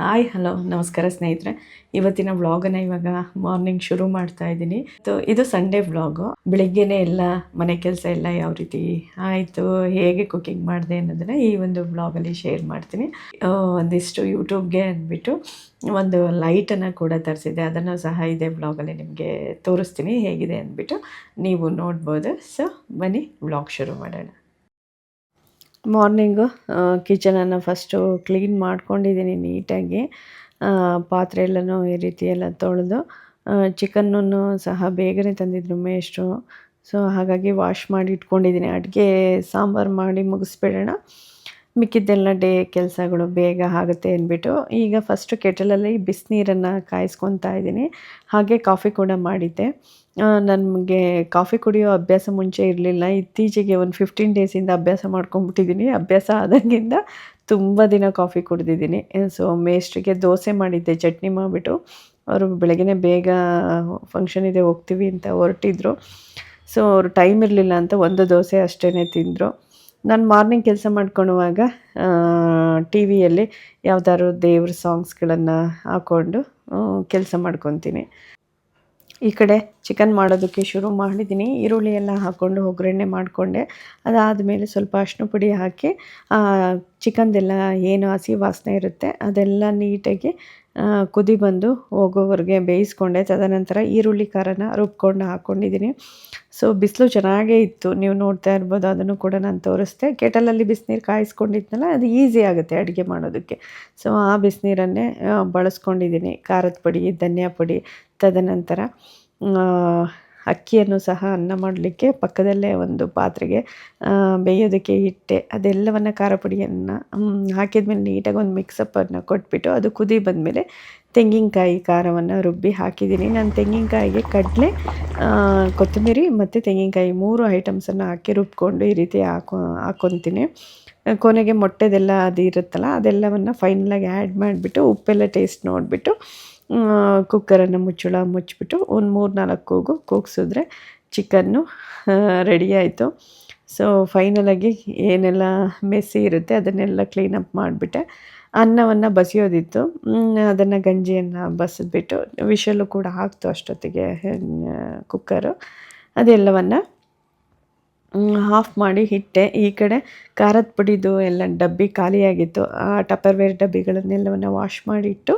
Hi hello ನಮಸ್ಕಾರ ಸ್ನೇಹಿತರೆ. ಇವತ್ತಿನ ವ್ಲಾಗನ್ನು ಇವಾಗ ಮಾರ್ನಿಂಗ್ ಶುರು ಮಾಡ್ತಾ ಇದ್ದೀನಿ. ಸೊ ಇದು ಸಂಡೇ ವ್ಲಾಗು ಬೆಳಿಗ್ಗೆನೆ ಎಲ್ಲ ಮನೆ ಕೆಲಸ ಎಲ್ಲ ಯಾವ ರೀತಿ ಆಯಿತು, ಹೇಗೆ ಕುಕಿಂಗ್ ಮಾಡಿದೆ ಅನ್ನೋದನ್ನು ಈ ಒಂದು ವ್ಲಾಗಲ್ಲಿ ಶೇರ್ ಮಾಡ್ತೀನಿ. ಒಂದಿಷ್ಟು ಯೂಟ್ಯೂಬ್ಗೆ ಅಂದ್ಬಿಟ್ಟು ಒಂದು ಲೈಟನ್ನು ಕೂಡ ತರಿಸಿದೆ ಅದನ್ನು ಸಹ ಇದೇ ವ್ಲಾಗಲ್ಲಿ ನಿಮಗೆ ತೋರಿಸ್ತೀನಿ ಹೇಗಿದೆ ಅಂದ್ಬಿಟ್ಟು ನೀವು ನೋಡ್ಬೋದು. ಸೊ ಬನ್ನಿ ವ್ಲಾಗ್ ಶುರು ಮಾಡೋಣ. ಮಾರ್ನಿಂಗು ಕಿಚನನ್ನು ಫಸ್ಟು ಕ್ಲೀನ್ ಮಾಡ್ಕೊಂಡಿದ್ದೀನಿ ನೀಟಾಗಿ ಪಾತ್ರೆ ಎಲ್ಲನೂ ಈ ರೀತಿ ಎಲ್ಲ ತೊಳೆದು ಚಿಕನ್ನನ್ನು ಸಹ ಬೇಗನೆ ತಂದಿದ್ರು ಮೇಷ್ಟ್ರು. ಸೊ ಹಾಗಾಗಿ ವಾಶ್ ಮಾಡಿ ಇಟ್ಕೊಂಡಿದ್ದೀನಿ ಅಡುಗೆ ಸಾಂಬಾರು ಮಾಡಿ ಮುಗಿಸ್ಬಿಡೋಣ. ಮಿಕ್ಕಿದ್ದೆಲ್ಲ ಡೇ ಕೆಲಸಗಳು ಬೇಗ ಆಗುತ್ತೆ ಅಂದ್ಬಿಟ್ಟು ಈಗ ಫಸ್ಟು ಕೆಟಲಲ್ಲಿ ಬಿಸಿನೀರನ್ನು ಕಾಯಿಸ್ಕೊತಾ ಇದ್ದೀನಿ. ಹಾಗೆ ಕಾಫಿ ಕೂಡ ಮಾಡಿದ್ದೆ. ನನಗೆ ಕಾಫಿ ಕುಡಿಯೋ ಅಭ್ಯಾಸ ಮುಂಚೆ ಇರಲಿಲ್ಲ. ಇತ್ತೀಚೆಗೆ ಒಂದು ಫಿಫ್ಟೀನ್ ಡೇಸಿಂದ ಅಭ್ಯಾಸ ಮಾಡ್ಕೊಂಡ್ಬಿಟ್ಟಿದ್ದೀನಿ. ಅಭ್ಯಾಸ ಆದಂಗಿಂದ ತುಂಬ ದಿನ ಕಾಫಿ ಕುಡ್ದಿದ್ದೀನಿ. ಸೊ ಮೇಸ್ಟ್ರಿಗೆ ದೋಸೆ ಮಾಡಿದ್ದೆ, ಚಟ್ನಿ ಮಾಡಿಬಿಟ್ಟು. ಅವರು ಬೆಳಗ್ಗೆ ಬೇಗ ಫಂಕ್ಷನ್ ಇದೆ ಹೋಗ್ತೀವಿ ಅಂತ ಹೊರಟಿದ್ರು. ಸೊ ಅವರು ಟೈಮ್ ಇರಲಿಲ್ಲ ಅಂತ ಒಂದು ದೋಸೆ ಅಷ್ಟೇ ತಿಂದರು. ನಾನು ಮಾರ್ನಿಂಗ್ ಕೆಲಸ ಮಾಡ್ಕೊಳ್ಳುವಾಗ ಟಿ ವಿಯಲ್ಲಿ ಯಾವ್ದಾದ್ರು ದೇವ್ರ ಸಾಂಗ್ಸ್ಗಳನ್ನು ಹಾಕ್ಕೊಂಡು ಕೆಲಸ ಮಾಡ್ಕೊತೀನಿ. ಈ ಕಡೆ ಚಿಕನ್ ಮಾಡೋದಕ್ಕೆ ಶುರು ಮಾಡಿದ್ದೀನಿ ಈರುಳ್ಳಿ ಎಲ್ಲ ಹಾಕ್ಕೊಂಡು ಒಗ್ಗರಣೆ ಮಾಡಿಕೊಂಡೆ. ಅದಾದಮೇಲೆ ಸ್ವಲ್ಪ ಅಷ್ಟು ಪುಡಿ ಹಾಕಿ ಚಿಕನ್ದೆಲ್ಲ ಏನು ಹಸಿ ವಾಸನೆ ಇರುತ್ತೆ ಅದೆಲ್ಲ ನೀಟಾಗಿ ಕುದಿ ಬಂದು ಹೋಗೋವರೆಗೆ ಬೇಯಿಸ್ಕೊಂಡೆ. ತದನಂತರ ಈರುಳ್ಳಿ ಖಾರನ ರುಬ್ಕೊಂಡು ಹಾಕ್ಕೊಂಡಿದ್ದೀನಿ ಸೊ ಬಿಸಿಲು ಚೆನ್ನಾಗೇ ಇತ್ತು. ನೀವು ನೋಡ್ತಾ ಇರ್ಬೋದು, ಅದನ್ನು ಕೂಡ ನಾನು ತೋರಿಸ್ದೆ. ಕೆಟಲಲ್ಲಿ ಬಿಸಿನೀರು ಕಾಯಿಸ್ಕೊಂಡಿದ್ನಲ್ಲ, ಅದು ಈಸಿ ಆಗುತ್ತೆ ಅಡುಗೆ ಮಾಡೋದಕ್ಕೆ. ಸೊ ಆ ಬಿಸಿನೀರನ್ನೇ ಬಳಸ್ಕೊಂಡಿದ್ದೀನಿ. ಖಾರದ ಪುಡಿ, ಧನಿಯಾ ಪುಡಿ. ತದನಂತರ ಅಕ್ಕಿಯನ್ನು ಸಹ ಅನ್ನ ಮಾಡಲಿಕ್ಕೆ ಪಕ್ಕದಲ್ಲೇ ಒಂದು ಪಾತ್ರೆಗೆ ಬೇಯೋದಕ್ಕೆ ಇಟ್ಟೆ ಅದೆಲ್ಲವನ್ನು ಖಾರ ಪುಡಿಯನ್ನು ಹಾಕಿದ್ಮೇಲೆ ನೀಟಾಗಿ ಒಂದು ಮಿಕ್ಸಪ್ಪನ್ನು ಕೊಟ್ಬಿಟ್ಟು ಅದು ಕುದಿ ಬಂದಮೇಲೆ ತೆಂಗಿನಕಾಯಿ ಖಾರವನ್ನು ರುಬ್ಬಿ ಹಾಕಿದ್ದೀನಿ. ನಾನು ತೆಂಗಿನಕಾಯಿಗೆ ಕಡಲೆ ಕೊತ್ತಂಬರಿ ಮತ್ತು ತೆಂಗಿನಕಾಯಿ ಮೂರು ಐಟಮ್ಸನ್ನು ಹಾಕಿ ರುಬ್ಕೊಂಡು ಈ ರೀತಿ ಹಾಕೊ ಹಾಕ್ಕೊತೀನಿ ಕೊನೆಗೆ ಮೊಟ್ಟೆದೆಲ್ಲ ಅದು ಇರುತ್ತಲ್ಲ ಅದೆಲ್ಲವನ್ನು ಫೈನಲಾಗಿ ಆ್ಯಡ್ ಮಾಡಿಬಿಟ್ಟು ಉಪ್ಪೆಲ್ಲ ಟೇಸ್ಟ್ ನೋಡಿಬಿಟ್ಟು ಕುಕ್ಕರನ್ನು ಮುಚ್ಚಳ ಮುಚ್ಚಿಬಿಟ್ಟು ಒಂದು ಮೂರು ನಾಲ್ಕು ಕೂಗು ಕೂಗಿಸಿದ್ರೆ ಚಿಕನ್ನು ರೆಡಿ ಆಯಿತು. ಸೊ ಫೈನಲಾಗಿ ಏನೆಲ್ಲ ಮೆಸ್ಸಿ ಇರುತ್ತೆ ಅದನ್ನೆಲ್ಲ ಕ್ಲೀನಪ್ ಮಾಡಿಬಿಟ್ಟೆ. ಅನ್ನವನ್ನು ಬಸಿಯೋದಿತ್ತು. ಅದನ್ನು ಗಂಜಿಯನ್ನು ಬಸಿದ್ಬಿಟ್ಟು ವಿಷಲು ಕೂಡ ಹಾಕ್ತು ಅಷ್ಟೊತ್ತಿಗೆ ಕುಕ್ಕರು. ಅದೆಲ್ಲವನ್ನು ಆಫ್ ಮಾಡಿ ಇಟ್ಟೆ ಈ ಕಡೆ ಖಾರದ ಪುಡಿದು ಎಲ್ಲ ಡಬ್ಬಿ ಖಾಲಿಯಾಗಿತ್ತು. ಆ ಟಪರ್ವೇರ್ ಡಬ್ಬಿಗಳನ್ನೆಲ್ಲವನ್ನು ವಾಶ್ ಮಾಡಿಟ್ಟು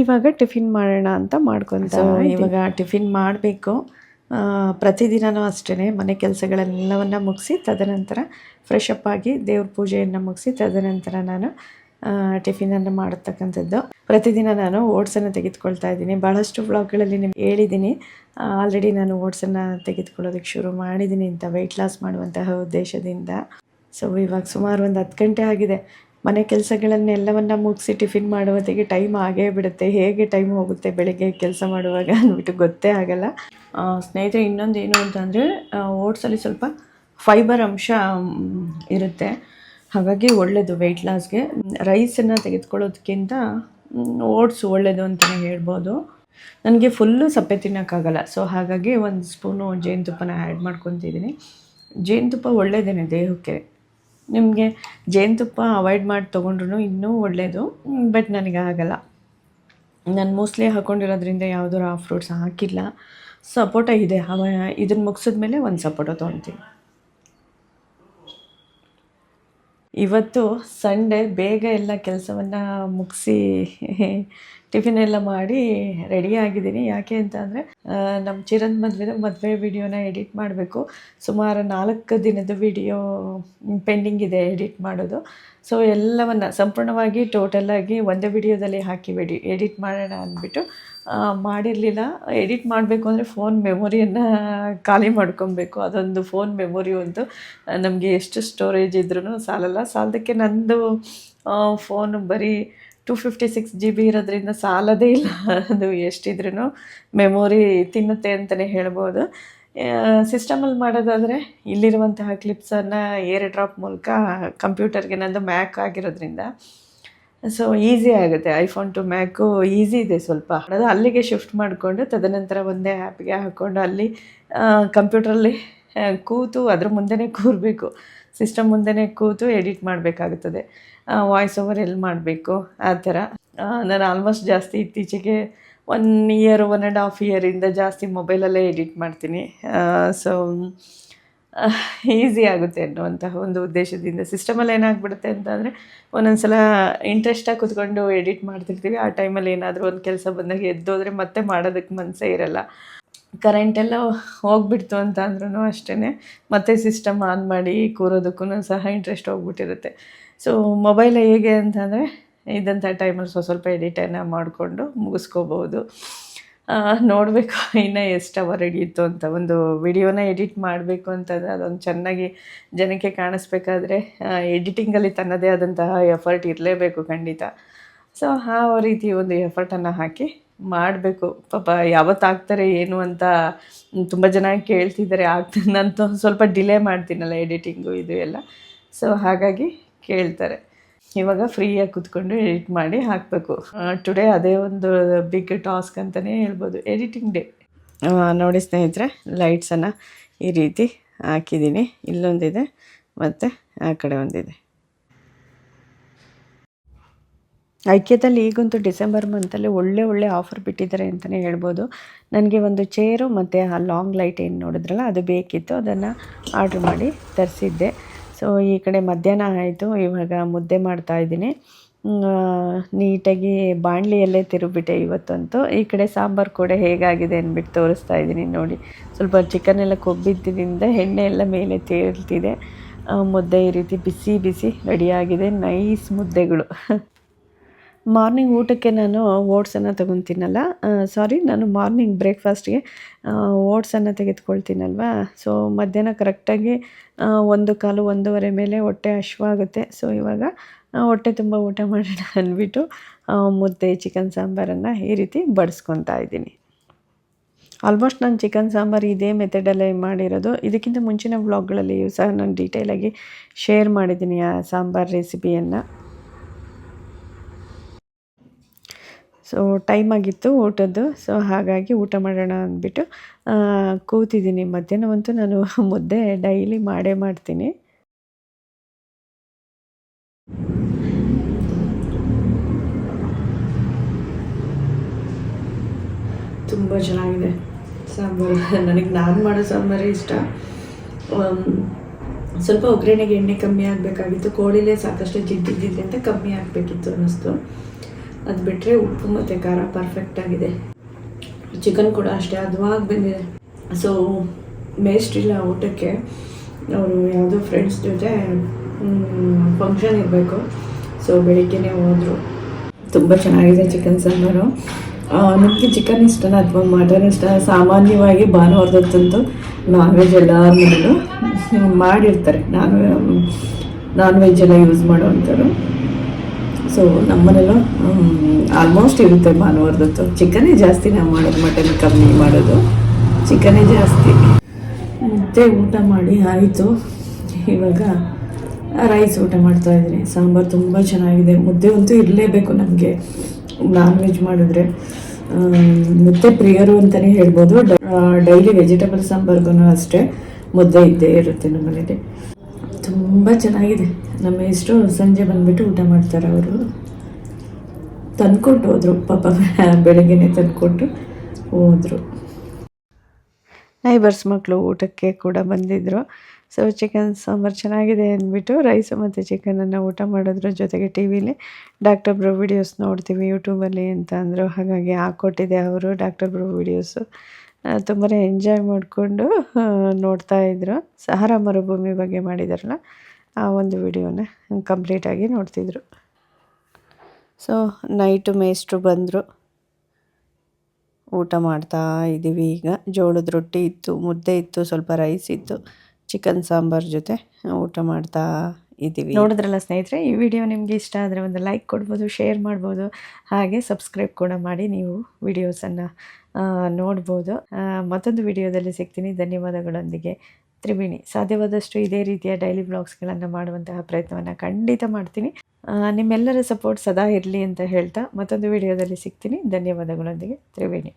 ಇವಾಗ ಟಿಫಿನ್ ಮಾಡೋಣ ಅಂತ ಮಾಡ್ಕೊತ ಇವಾಗ ಟಿಫಿನ್ ಮಾಡಬೇಕು. ಪ್ರತಿದಿನವೂ ಅಷ್ಟೇ ಮನೆ ಕೆಲಸಗಳೆಲ್ಲವನ್ನು ಮುಗಿಸಿ ತದನಂತರ ಫ್ರೆಶ್ ಅಪ್ ಆಗಿ ದೇವ್ರ ಪೂಜೆಯನ್ನು ಮುಗಿಸಿ ತದನಂತರ ನಾನು ಟಿಫಿನನ್ನು ಮಾಡತಕ್ಕಂಥದ್ದು. ಪ್ರತಿದಿನ ನಾನು ಓಟ್ಸನ್ನು ತೆಗೆದುಕೊಳ್ತಾ ಇದ್ದೀನಿ. ಭಾಳಷ್ಟು ಬ್ಲಾಗ್ಗಳಲ್ಲಿ ನಿಮ್ಗೆ ಹೇಳಿದ್ದೀನಿ. ಆಲ್ರೆಡಿ ನಾನು ಓಟ್ಸನ್ನು ತೆಗೆದುಕೊಳ್ಳೋದಕ್ಕೆ ಶುರು ಮಾಡಿದ್ದೀನಿ ಅಂತ ವೆಯ್ಟ್ ಲಾಸ್ ಮಾಡುವಂತಹ ಉದ್ದೇಶದಿಂದ. ಸೊ ಇವಾಗ ಸುಮಾರು ಒಂದು ಹತ್ತು ಗಂಟೆ ಆಗಿದೆ. ಮನೆ ಕೆಲಸಗಳನ್ನೆಲ್ಲವನ್ನ ಮುಗಿಸಿ ಟಿಫಿನ್ ಮಾಡುವುದಕ್ಕೆ ಟೈಮ್ ಆಗೇ ಬಿಡುತ್ತೆ. ಹೇಗೆ ಟೈಮ್ ಹೋಗುತ್ತೆ ಬೆಳಗ್ಗೆ ಕೆಲಸ ಮಾಡುವಾಗ ಅಂದ್ಬಿಟ್ಟು ಗೊತ್ತೇ ಆಗಲ್ಲ. ಸ್ನೇಹಿತರೆ ಇನ್ನೊಂದು ಏನು ಅಂತಂದರೆ ಓಟ್ಸಲ್ಲಿ ಸ್ವಲ್ಪ ಫೈಬರ್ ಅಂಶ ಇರುತ್ತೆ. ಹಾಗಾಗಿ ಒಳ್ಳೆಯದು ವೆಯ್ಟ್ ಲಾಸ್ಗೆ ರೈಸನ್ನು ತೆಗೆದುಕೊಳ್ಳೋದಕ್ಕಿಂತ ಓಟ್ಸ್ ಒಳ್ಳೆಯದು ಅಂತಲೇ ಹೇಳ್ಬೋದು. ನನಗೆ ಫುಲ್ಲು ಸಪ್ಪೆ ತಿನ್ನೋಕ್ಕಾಗಲ್ಲ. ಸೊ ಹಾಗಾಗಿ ಒಂದು ಸ್ಪೂನು ಜೇನುತುಪ್ಪನ ಆ್ಯಡ್ ಮಾಡ್ಕೊತಿದ್ದೀನಿ ಜೇನುತುಪ್ಪ ಒಳ್ಳೆಯದೇನೆ ದೇಹಕ್ಕೆ. ನಿಮಗೆ ಜೇನುತುಪ್ಪ ಅವಾಯ್ಡ್ ಮಾಡಿ ತೊಗೊಂಡ್ರು ಇನ್ನೂ ಒಳ್ಳೆಯದು ಬಟ್ ನನಗೆ ಆಗಲ್ಲ. ನಾನು ಮೋಸ್ಟ್ಲಿ ಹಾಕ್ಕೊಂಡಿರೋದ್ರಿಂದ ಯಾವುದೂ ರಾ ಫ್ರೂಟ್ಸ್ ಹಾಕಿಲ್ಲ. ಸಪೋಟ ಇದೆ. ಅವ ಇದನ್ನು ಮುಗಿಸಿದ್ಮೇಲೆ ಒಂದು ಸಪೋಟ ತೊಗೊತೀನಿ. ಇವತ್ತು ಸಂಡೇ ಬೇಗ ಎಲ್ಲ ಕೆಲಸವನ್ನು ಮುಗಿಸಿ ಟಿಫಿನ್ ಎಲ್ಲ ಮಾಡಿ ರೆಡಿ ಆಗಿದ್ದೀನಿ. ಯಾಕೆ ಅಂತ ಅಂದರೆ ನಮ್ಮ ಚಿರಂದ್ ಮದುವೆ ಮದುವೆ ವಿಡಿಯೋನ ಎಡಿಟ್ ಮಾಡಬೇಕು. ಸುಮಾರು ನಾಲ್ಕು ದಿನದ ವಿಡಿಯೋ ಪೆಂಡಿಂಗ್ ಇದೆ ಎಡಿಟ್ ಮಾಡೋದು. ಸೊ ಎಲ್ಲವನ್ನು ಸಂಪೂರ್ಣವಾಗಿ ಟೋಟಲಾಗಿ ಒಂದೇ ವಿಡಿಯೋದಲ್ಲಿ ಹಾಕಿ ಎಡಿ ಎಡಿಟ್ ಮಾಡೋಣ ಅಂದ್ಬಿಟ್ಟು ಮಾಡಿರಲಿಲ್ಲ. ಎಡಿಟ್ ಮಾಡಬೇಕು ಅಂದರೆ ಫೋನ್ ಮೆಮೊರಿಯನ್ನು ಖಾಲಿ ಮಾಡ್ಕೊಬೇಕು. ಅದೊಂದು ಫೋನ್ ಮೆಮೊರಿ ಒಂದು ನಮಗೆ ಎಷ್ಟು ಸ್ಟೋರೇಜ್ ಇದ್ರೂ ಸಾಲಲ್ಲ. ಸಾಲದಕ್ಕೆ ನಂದು ಫೋನು ಬರೀ two fifty six G B ಇರೋದ್ರಿಂದ ಸಾಲದೇ ಇಲ್ಲ. ಅದು ಎಷ್ಟಿದ್ರೂ ಮೆಮೊರಿ ತಿನ್ನುತ್ತೆ ಅಂತಲೇ ಹೇಳ್ಬೋದು. ಸಿಸ್ಟಮಲ್ಲಿ ಮಾಡೋದಾದರೆ ಇಲ್ಲಿರುವಂತಹ ಕ್ಲಿಪ್ಸನ್ನು ಏರ್ ಡ್ರಾಪ್ ಮೂಲಕ ಕಂಪ್ಯೂಟರ್ಗೆ ನಂದು ಮ್ಯಾಕ್ ಆಗಿರೋದ್ರಿಂದ ಸೊ ಈಸಿ ಆಗುತ್ತೆ. ಐಫೋನ್ ಟು ಮ್ಯಾಕು ಈಸಿ ಇದೆ ಸ್ವಲ್ಪ. ಅದು ಅಲ್ಲಿಗೆ ಶಿಫ್ಟ್ ಮಾಡಿಕೊಂಡು, ತದನಂತರ ಒಂದೇ ಆ್ಯಪ್ಗೆ ಹಾಕ್ಕೊಂಡು ಅಲ್ಲಿ ಕಂಪ್ಯೂಟ್ರಲ್ಲಿ ಕೂತು ಅದ್ರ ಮುಂದೆನೇ ಕೂರಬೇಕು. ಸಿಸ್ಟಮ್ ಮುಂದೆನೇ ಕೂತು ಎಡಿಟ್ ಮಾಡಬೇಕಾಗುತ್ತದೆ. ವಾಯ್ಸ್ ಓವರ್ ಎಲ್ಲಿ ಮಾಡಬೇಕು? ಆ ಥರ. ನಾನು ಆಲ್ಮೋಸ್ಟ್ ಜಾಸ್ತಿ ಇತ್ತೀಚೆಗೆ one year one and half ಇಯರಿಂದ ಜಾಸ್ತಿ ಮೊಬೈಲಲ್ಲೇ ಎಡಿಟ್ ಮಾಡ್ತೀನಿ. ಸೊ ಈಸಿ ಆಗುತ್ತೆ ಅನ್ನುವಂತಹ ಒಂದು ಉದ್ದೇಶದಿಂದ ಸಿಸ್ಟಮಲ್ಲಿ ಏನಾಗ್ಬಿಡುತ್ತೆ ಅಂತಂದರೆ ಒಂದೊಂದು ಸಲ ಇಂಟ್ರೆಸ್ಟಾಗಿ ಕೂತ್ಕೊಂಡು ಎಡಿಟ್ ಮಾಡ್ತಿರ್ತೀವಿ. ಆ ಟೈಮಲ್ಲಿ ಏನಾದರೂ ಒಂದು ಕೆಲಸ ಬಂದಾಗ ಎದ್ದೋದ್ರೆ ಮತ್ತೆ ಮಾಡೋದಕ್ಕೆ ಮನಸ್ಸೇ ಇರಲ್ಲ. ಕರೆಂಟ್ ಎಲ್ಲ ಹೋಗ್ಬಿಡ್ತು ಅಂತ ಅಂದ್ರೂ ಅಷ್ಟೇ ಮತ್ತೆ ಸಿಸ್ಟಮ್ ಆನ್ ಮಾಡಿ ಕೂರೋದಕ್ಕೂ ಸಹ ಇಂಟ್ರೆಸ್ಟ್ ಹೋಗ್ಬಿಟ್ಟಿರುತ್ತೆ. ಸೊ ಮೊಬೈಲ್ ಹೇಗೆ ಅಂತಂದರೆ ಇದ್ದಂಥ ಟೈಮಲ್ಲಿ ಸ್ವಲ್ಪ ಸ್ವಲ್ಪ ಎಡಿಟನ್ನು ಮಾಡಿಕೊಂಡು ಮುಗಿಸ್ಕೋಬೋದು ನೋಡಬೇಕು. ಇನ್ನು ಎಷ್ಟು ಅವರ್ ಹಿಡಿಯಿತು ಅಂತ. ಒಂದು ವಿಡಿಯೋನ ಎಡಿಟ್ ಮಾಡಬೇಕು ಅಂತಂದರೆ ಅದೊಂದು ಚೆನ್ನಾಗಿ ಜನಕ್ಕೆ ಕಾಣಿಸ್ಬೇಕಾದ್ರೆ ಎಡಿಟಿಂಗಲ್ಲಿ ತನ್ನದೇ ಆದಂತಹ ಎಫರ್ಟ್ ಇರಲೇಬೇಕು ಖಂಡಿತ. ಸೊ ಆ ರೀತಿ ಒಂದು ಎಫರ್ಟನ್ನು ಹಾಕಿ ಮಾಡಬೇಕು. ಪಾಪ ಯಾವತ್ತಾಗ್ತಾರೆ, ಏನು ಅಂತ ತುಂಬ ಜನ ಕೇಳ್ತಿದ್ದಾರೆ. ಆಗ್ತೀನಿ ನಾನು ಸ್ವಲ್ಪ ಡಿಲೇ ಮಾಡ್ತೀನಲ್ಲ ಎಡಿಟಿಂಗು ಇದು ಎಲ್ಲ. ಸೊ ಹಾಗಾಗಿ ಕೇಳ್ತಾರೆ. ಇವಾಗ ಫ್ರೀಯಾಗಿ ಕೂತ್ಕೊಂಡು ಎಡಿಟ್ ಮಾಡಿ ಹಾಕಬೇಕು. ಟುಡೇ ಅದೇ ಒಂದು ಬಿಗ್ ಟಾಸ್ಕ್ ಅಂತಲೇ ಹೇಳ್ಬೋದು. ಎಡಿಟಿಂಗ್ ಡೇ ನೋಡಿ ಸ್ನೇಹಿತರೆ ಲೈಟ್ಸನ್ನು ಈ ರೀತಿ ಹಾಕಿದ್ದೀನಿ. ಇಲ್ಲೊಂದಿದೆ, ಮತ್ತು ಆ ಕಡೆ ಒಂದಿದೆ. ಐಕ್ಯದಲ್ಲಿ ಈಗಂತೂ ಡಿಸೆಂಬರ್ ಮಂತಲ್ಲಿ ಒಳ್ಳೆ ಒಳ್ಳೆ ಆಫರ್ ಬಿಟ್ಟಿದ್ದಾರೆ ಅಂತಲೇ ಹೇಳ್ಬೋದು. ನನಗೆ ಒಂದು ಚೇರು ಮತ್ತು ಆ ಲಾಂಗ್ ಲೈಟ್ ಏನು ನೋಡಿದ್ರಲ್ಲ, ಅದು ಬೇಕಿತ್ತು. ಅದನ್ನು ಆರ್ಡ್ರ್ ಮಾಡಿ ತರಿಸಿದ್ದೆ. ಸೊ ಈ ಕಡೆ ಮಧ್ಯಾಹ್ನ ಆಯಿತು. ಇವಾಗ ಮುದ್ದೆ ಮಾಡ್ತಾ ಇದ್ದೀನಿ. ನೀಟಾಗಿ ಬಾಣಲಿಯಲ್ಲೇ ತಿರುಗಿಬಿಟ್ಟೆ ಇವತ್ತಂತೂ. ಈ ಕಡೆ ಸಾಂಬಾರು ಕೂಡ ಹೇಗಾಗಿದೆ ಅಂದ್ಬಿಟ್ಟು ತೋರಿಸ್ತಾ ಇದ್ದೀನಿ ನೋಡಿ. ಸ್ವಲ್ಪ ಚಿಕನ್ ಎಲ್ಲ ಕೊಬ್ಬಿದ್ದರಿಂದ ಎಣ್ಣೆ ಎಲ್ಲ ಮೇಲೆ ತೇಲ್ತಿದೆ. ಮುದ್ದೆ ಈ ರೀತಿ ಬಿಸಿ ಬಿಸಿ ರೆಡಿಯಾಗಿದೆ ನೈಸ್ ಮುದ್ದೆಗಳು. ಮಾರ್ನಿಂಗ್ ಊಟಕ್ಕೆ ನಾನು ಓಟ್ಸನ್ನು ತಗೊತೀನಲ್ಲ ಸಾರಿ ನಾನು ಮಾರ್ನಿಂಗ್ ಬ್ರೇಕ್ಫಾಸ್ಟ್ಗೆ ಓಟ್ಸನ್ನು ತೆಗೆದುಕೊಳ್ತೀನಲ್ವಾ? ಸೊ ಮಧ್ಯಾಹ್ನ ಕರೆಕ್ಟಾಗಿ ಒಂದು ಕಾಲು ಒಂದೂವರೆ ಮೇಲೆ ಹೊಟ್ಟೆ ಹಶ್ವಾಗುತ್ತೆ. ಸೊ ಇವಾಗ ಹೊಟ್ಟೆ ತುಂಬ ಊಟ ಮಾಡೋಣ ಅಂದ್ಬಿಟ್ಟು ಮುದ್ದೆ, ಚಿಕನ್ ಸಾಂಬಾರನ್ನು ಈ ರೀತಿ ಬಡಿಸ್ಕೊತಾ ಇದ್ದೀನಿ. ಆಲ್ಮೋಸ್ಟ್ ನಾನು ಚಿಕನ್ ಸಾಂಬಾರು ಇದೇ ಮೆಥಡಲ್ಲೇ ಮಾಡಿರೋದು. ಇದಕ್ಕಿಂತ ಮುಂಚಿನ ವ್ಲಾಗ್ಗಳಲ್ಲಿಯೂ ಸಹ ನಾನು ಡೀಟೇಲಾಗಿ ಶೇರ್ ಮಾಡಿದ್ದೀನಿ ಆ ಸಾಂಬಾರು ರೆಸಿಪಿಯನ್ನು ಸೊ ಟೈಮ್ ಆಗಿತ್ತು ಊಟದ್ದು. ಸೊ ಹಾಗಾಗಿ ಊಟ ಮಾಡೋಣ ಅಂದ್ಬಿಟ್ಟು ಕೂತಿದ್ದೀನಿ. ಮಧ್ಯಾಹ್ನವಂತೂ ನಾನು ಮುದ್ದೆ ಡೈಲಿ ಮಾಡೇ ಮಾಡ್ತೀನಿ. ತುಂಬ ಚೆನ್ನಾಗಿದೆ. ಸಾಂಬಾರು. ನನಗೆ ನಾನು ಮಾಡೋ ಸಾಂಬಾರೇ ಇಷ್ಟ. ಸ್ವಲ್ಪ ಒಗ್ಗರಣೆಗೆ ಎಣ್ಣೆ ಕಮ್ಮಿ ಆಗಬೇಕಾಗಿತ್ತು. ಕೋಳಿಲೇ ಸಾಕಷ್ಟು ಜಿಡ್ಡಿದ್ದಿದೆ ಅಂತ ಕಮ್ಮಿ ಆಗಬೇಕಿತ್ತು ಅನ್ನಿಸ್ತು. ಅದು ಬಿಟ್ಟರೆ ಉಪ್ಪು ಮತ್ತು ಖಾರ ಪರ್ಫೆಕ್ಟ್ ಆಗಿದೆ. ಚಿಕನ್ ಕೂಡ ಅಷ್ಟೇ ಅದುವಾಗಿ ಬಂದಿದೆ ಸೊ ಮೇಸ್ಟ್ರಿಲ್ಲ ಊಟಕ್ಕೆ. ಅವರು ಯಾವುದೋ ಫ್ರೆಂಡ್ಸ್ ಜೊತೆ ಫಂಕ್ಷನ್ ಇರಬೇಕು. ಸೊ ಬೆಳಿಗ್ಗೆನೇ ಹೋದರು. ತುಂಬ ಚೆನ್ನಾಗಿದೆ ಚಿಕನ್ ಸಾಂಬಾರು. ನಿಮಗೆ ಚಿಕನ್ ಇಷ್ಟನ ಅಥವಾ ಮಟನ್ ಇಷ್ಟ? ಸಾಮಾನ್ಯವಾಗಿ ಭಾನುವಾರದತ್ತಂತೂ ನಾನ್ ವೆಜ್ ಎಲ್ಲ ಮಾಡಿರ್ತಾರೆ. ನಾನ್ ನಾನ್ ವೆಜ್ ಎಲ್ಲ ಯೂಸ್ ಮಾಡೋವಂಥವ್ರು. ಸೊ ನಮ್ಮನೆಲ್ಲ ಆಲ್ಮೋಸ್ಟ್ ಇರುತ್ತೆ ಭಾನುವಾರದತ್ತು. ಚಿಕನೇ ಜಾಸ್ತಿ ನಾವು ಮಾಡೋದು ಮಟನ್ ಕಮ್ಮಿ ಮಾಡೋದು. ಚಿಕನೇ ಜಾಸ್ತಿ. ಮತ್ತೆ ಊಟ ಮಾಡಿ ಆಯಿತು. ಇವಾಗ ರೈಸ್ ಊಟ ಮಾಡ್ತಾ ಇದ್ದೀನಿ. ಸಾಂಬಾರು ತುಂಬ ಚೆನ್ನಾಗಿದೆ. ಮುದ್ದೆ ಅಂತೂ ಇರಲೇಬೇಕು ನಮಗೆ. ನಾನ್ ವೆಜ್ ಮಾಡಿದ್ರೆ ಮುದ್ದೆ ಪ್ರಿಯರು ಅಂತಲೇ ಹೇಳ್ಬೋದು. ಡೈಲಿ ವೆಜಿಟೇಬಲ್ ಸಾಂಬಾರ್ಗೂ ಅಷ್ಟೇ. ಮುದ್ದೆ ಇದ್ದೇ ಇರುತ್ತೆ ನಮ್ಮ ಮನೇಲಿ ತುಂಬ ಚೆನ್ನಾಗಿದೆ. ನಮ್ಮ ಇಷ್ಟು ಸಂಜೆ ಬಂದುಬಿಟ್ಟು ಊಟ ಮಾಡ್ತಾರೆ ಅವರು. ತಂದ್ಕೊಟ್ಟು ಹೋದರು. ಪಾಪ ಬೆಳಗ್ಗೆನೆ ತಂದ್ಕೊಟ್ಟು ಹೋದರು. ನೈಬರ್ಸ್ ಮಕ್ಕಳು ಊಟಕ್ಕೆ ಕೂಡ ಬಂದಿದ್ದರು ಸೊ ಚಿಕನ್ ಸಾಂಬಾರು ಚೆನ್ನಾಗಿದೆ ಅಂದ್ಬಿಟ್ಟು ರೈಸು ಮತ್ತು ಚಿಕನನ್ನು ಊಟ ಮಾಡೋದ್ರ ಜೊತೆಗೆ ಟಿ ವಿಲಿ ಡಾಕ್ಟರ್ ಬ್ರೋ ವಿಡಿಯೋಸ್ ನೋಡ್ತೀವಿ ಯೂಟ್ಯೂಬಲ್ಲಿ ಅಂತ ಅಂದರು. ಹಾಗಾಗಿ ಹಾಕ್ಕೊಟ್ಟಿದೆ ಅವರು ಡಾಕ್ಟರ್ ಬ್ರೋ ವಿಡಿಯೋಸು ತುಂಬಾ ಎಂಜಾಯ್ ಮಾಡಿಕೊಂಡು ನೋಡ್ತಾ ಇದ್ದರು ಸಹಾರಾ ಮರುಭೂಮಿ ಬಗ್ಗೆ ಮಾಡಿದಾರಲ್ಲ, ಆ ಒಂದು ವಿಡಿಯೋನ ಕಂಪ್ಲೀಟಾಗಿ ನೋಡ್ತಿದ್ರು. ಸೊ ನೈಟು ಮೇಸ್ಟ್ರು ಬಂದರು. ಊಟ ಮಾಡ್ತಾ ಇದ್ದೀವಿ ಈಗ. ಜೋಳದ ರೊಟ್ಟಿ ಇತ್ತು, ಮುದ್ದೆ ಇತ್ತು, ಸ್ವಲ್ಪ ರೈಸ್ ಇತ್ತು ಚಿಕನ್ ಸಾಂಬಾರ್ ಜೊತೆ ಊಟ ಮಾಡ್ತಾ ಇದ್ದೀವಿ ನೋಡಿದ್ರಲ್ಲ ಸ್ನೇಹಿತರೆ, ಈ ವಿಡಿಯೋ ನಿಮಗೆ ಇಷ್ಟ ಆದರೆ ಒಂದು ಲೈಕ್ ಕೊಡ್ಬೋದು ಶೇರ್ ಮಾಡ್ಬೋದು. ಹಾಗೆ ಸಬ್ಸ್ಕ್ರೈಬ್ ಕೂಡ ಮಾಡಿ ನೀವು ವಿಡಿಯೋಸನ್ನು ನೋಡ್ಬೋದು. ಮತ್ತೊಂದು ವಿಡಿಯೋದಲ್ಲಿ ಸಿಗ್ತೀನಿ. ಧನ್ಯವಾದಗಳೊಂದಿಗೆ. ತ್ರಿವೇಣಿ, ಸಾಧ್ಯವಾದಷ್ಟು ಇದೇ ರೀತಿಯ ಡೈಲಿ ಬ್ಲಾಗ್ಸ್ಗಳನ್ನು ಮಾಡುವಂತಹ ಪ್ರಯತ್ನವನ್ನು ಖಂಡಿತ ಮಾಡ್ತೀನಿ. ನಿಮ್ಮೆಲ್ಲರ ಸಪೋರ್ಟ್ ಸದಾ ಇರಲಿ ಅಂತ ಹೇಳ್ತಾ ಮತ್ತೊಂದು ವಿಡಿಯೋದಲ್ಲಿ ಸಿಗ್ತೀನಿ. ಧನ್ಯವಾದಗಳೊಂದಿಗೆ. ತ್ರಿವೇಣಿ.